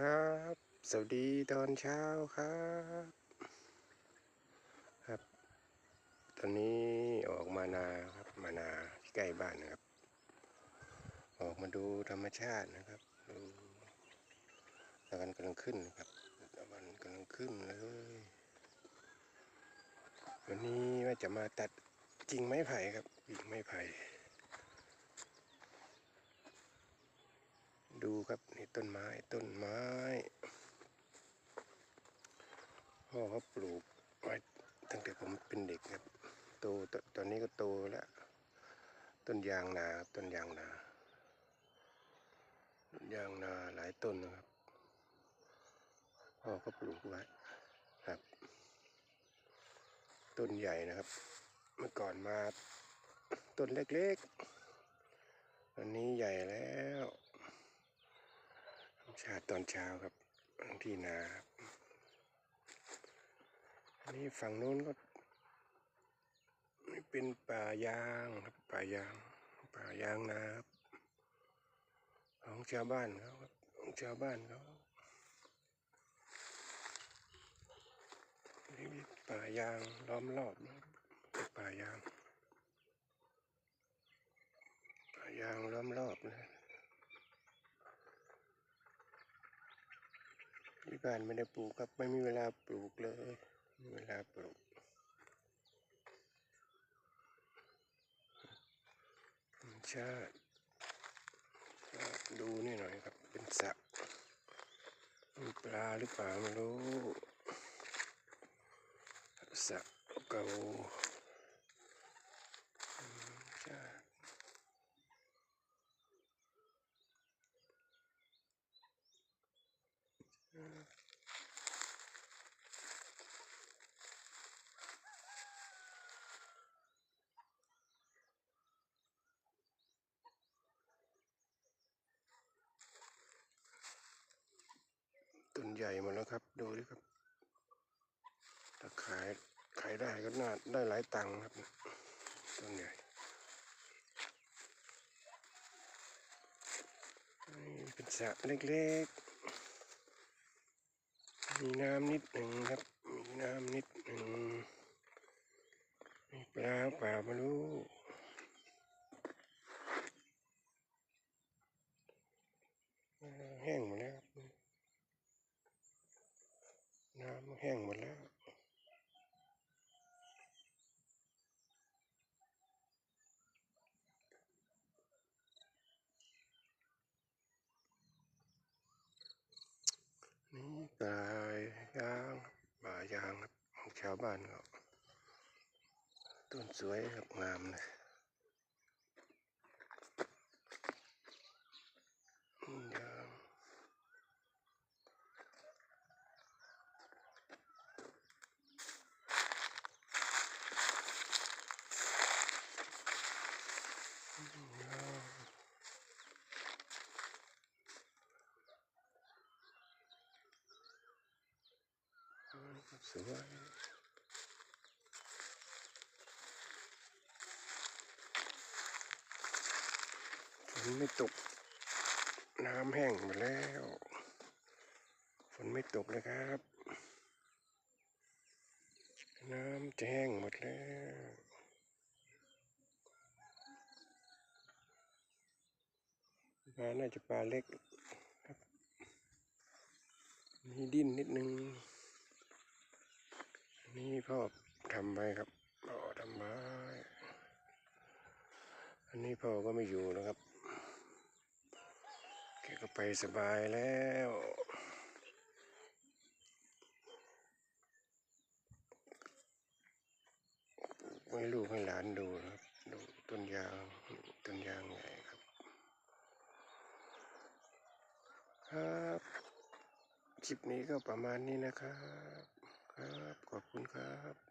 ครับ สวัสดีตอนเช้าครับ ครับ ตอนนี้ออกมานาครับ มานาที่ใกล้บ้านนะครับ ออกมาดูธรรมชาตินะครับดูตะวันกำลังขึ้นครับตะวันกำลังขึ้นเลย วันนี้ว่าจะมาตัดกิ่งไม้ไผ่ครับกิ่งไม้ไผ่ ดูครับนี่ต้นไม้ต้นไม้พ่อเขาปลูกไว้ตั้งแต่ผมเป็นเด็กครับโตตตอนนี้ก็โตแล้ว ต้นยางนาต้นยางนา ต้นยางนาหลายต้นนะครับพ่อก็ปลูกไว้ครับ ต้นใหญ่นะครับ เมื่อก่อนมาต้นเล็กๆวันนี้ใหญ่แล้ว ชาติตอนเช้าครับที่นาครับอันนี้ฝั่งโน้นก็นี่เป็นป่ายางครับป่ายาง ป่ายางนาครับของชาวบ้านเขาครับของชาวบ้านเขานี่มีป่ายางล้อมรอบเป็นป่ายาง ป่ายางล้อมรอบเลย ที่บ้านไม่ได้ปลูกครับ ไม่มีเวลาปลูกเลยไม่มีเวลาปลูกชาติดูนี่หน่อยครับ เป็นสระมีปลาหรือเปล่าไม่รู้สระเก่าธรรมชาติ ต้นใหญ่หมดแล้วครับ ดูดิครับถ้าขายขายได้ก็น่าได้หลายตังค์ครับต้นใหญ่นี่เป็นสระเล็กๆ มีน้ำนิดหนึ่งครับ มีน้ำนิดหนึ่งมีปลาเปล่าไม่รู้แห้งหมดแล้วครับน้ำแห้งหมดแล้วนี่ป่ายางป่า ยางครับของชาวบ้านก็ต้นสวยครับงามเลยอืมยางอืมยางอืม สวยฝนไม่ตก น้ำแห้งหมดแล้ว ฝนไม่ตกเลยครับ น้ำจะแห้งหมดแล้วปลาน่าจะปลาเล็กครับ มีดิ้นนิดนึง ที่พ่อทำไว้ครับพ่อทำไว้อันนี้พ่อก็ไม่อยู่นะครับแกก็ไปสบายแล้วไว้ลูกให้หลานดูนะครับดูต้นยางต้นยางใหญ่ครับ ครับคลิปนี้ก็ประมาณนี้นะครับ คุณครับ